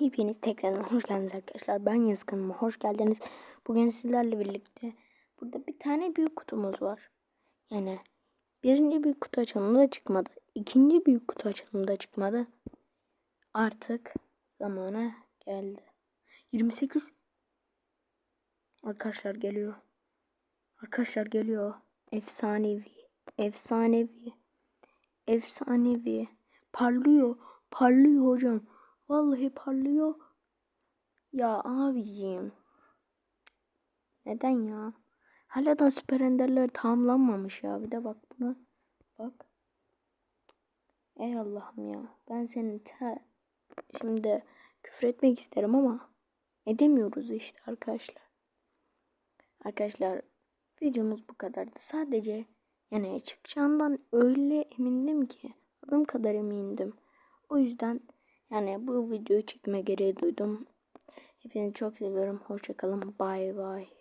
Hepiniz tekrardan hoş geldiniz arkadaşlar. Ben Yazgın'ıma hoş geldiniz. Bugün sizlerle birlikte burada bir tane büyük kutumuz var. Yani birinci büyük kutu açılımında çıkmadı. İkinci büyük kutu açılımında çıkmadı. Artık zamana geldi. 28 Arkadaşlar geliyor. Arkadaşlar geliyor. Efsanevi. Efsanevi. Efsanevi. Parlıyor. Parlıyor hocam. Vallahi parlıyor. Ya abiciğim. Neden ya? Hala da süper enderler tamamlanmamış ya. Bir de bak buna. Bak. Ey Allah'ım ya. Ben senin te... Şimdi küfür etmek isterim ama edemiyoruz işte arkadaşlar. Arkadaşlar videomuz bu kadardı. Sadece yani çıkacağından öyle emindim ki adım kadar emindim. O yüzden yani bu videoyu çekme gereği duydum. Hepinizi çok seviyorum. Hoşçakalın. Bay bay.